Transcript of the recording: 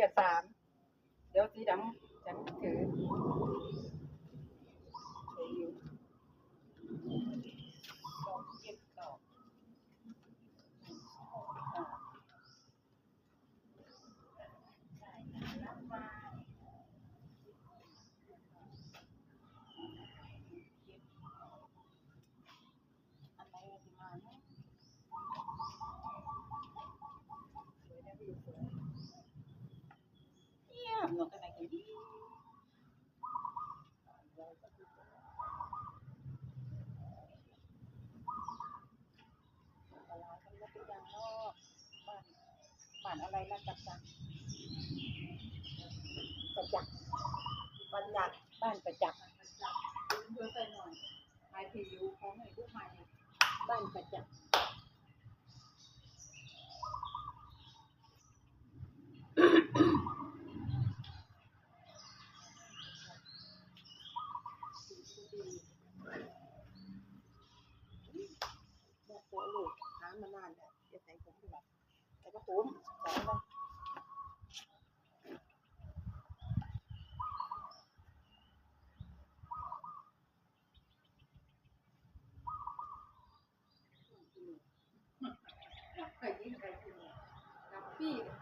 รียกสามเดี๋ยวสีดำจะถือถืออยู่สองเจ็ดสองอ่า อันไหนมันจะมาเนาะสวยนะพี่สวยเนี่ย ฝันดีปลาร้ากันแล้วเป็นอะไรล่ะจักจักประจักษ์บ้านจักบ้านประจักษ์ประจักษ์เพื่อใส่หน่อยไอทียูของไอ้พวกใหม่บ้านประจักษ์แบบตัวลูกหา มานานแล้วจะใส่ผมดีกว่าแต่ก็ผมใส่ไปใครกินใครกินน้ำพี่เนี่ย